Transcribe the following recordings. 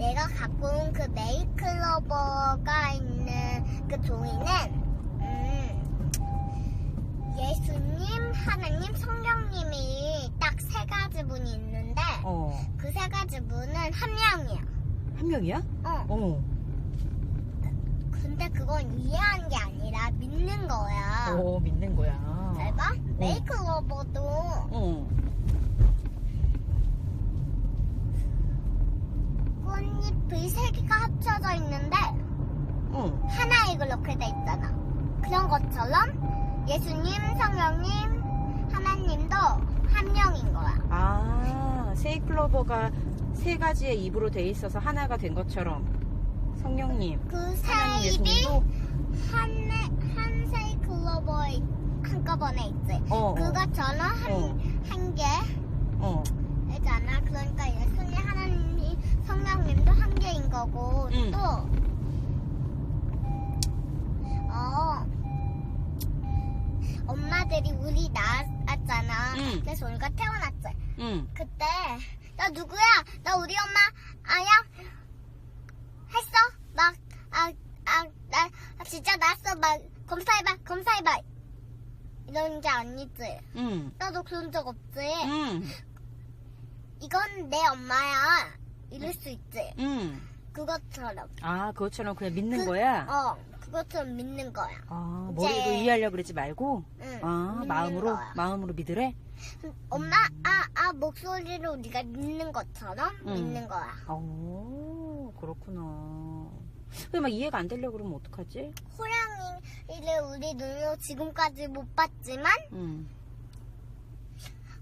내가 갖고 온 그 메이클로버가 있는 그 종이는 음, 예수님, 하나님, 성령님이 딱 세 가지 분이 있는데 어. 그 세 가지 분은 한 명이야. 한 명이야? 어. 어. 근데 그건 이해한 게 아니라 믿는 거야. 오, 믿는 거야. 잘 봐. 메이클로버도 어. 잎의 세 개가 합쳐져 있는데 어. 하나에 그렇게 돼 있잖아. 그런 것처럼 예수님, 성령님, 하나님도 한 명인 거야. 아, 세이클로버가 세 가지의 입으로 돼 있어서 하나가 된 것처럼 성령님, 그 하나님, 세 입이 예수님도 한, 한 세이클로버에 한꺼번에 있지. 어, 어. 그것처럼 한, 어. 한 어. 개잖아. 그러니까 예수님, 하나님, 성령님도 한 개인 거고, 응. 또, 어, 엄마들이 우리 낳았잖아. 응. 그래서 우리가 태어났지. 응. 그때, 나 누구야? 나 우리 엄마, 아야? 했어? 막, 아, 아, 나, 아, 진짜 났어. 막, 검사해봐, 검사해봐. 이런 게 아니지. 응. 나도 그런 적 없지. 응. 이건 내 엄마야. 이럴 수 있지. 응. 그것처럼. 아, 그것처럼 그냥 믿는 그- 거야? 어, 그것처럼 믿는 거야. 아, 머리로 이해하려고 그러지 말고? 응. 아, 마음으로? 거야. 마음으로 믿으래? 엄마, 아, 아, 목소리로 네가 믿는 것처럼 응. 믿는 거야. 오, 그렇구나. 근데 막 이해가 안 되려고 그러면 어떡하지? 호랑이를 우리 눈으로 지금까지 못 봤지만 응.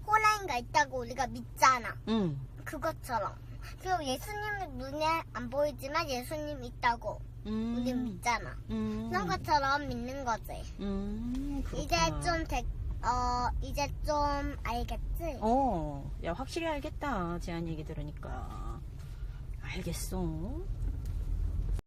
호랑이가 있다고 우리가 믿잖아. 응. 그것처럼. 그리고 예수님은 눈에 안 보이지만 예수님 있다고 음. 우리 믿잖아. 음. 그런 것처럼 믿는 거지. 음, 그렇구나. 이제 좀 되, 어, 이제 좀 알겠지? 어, 야, 확실히 알겠다. 제한 얘기 들으니까. 알겠어.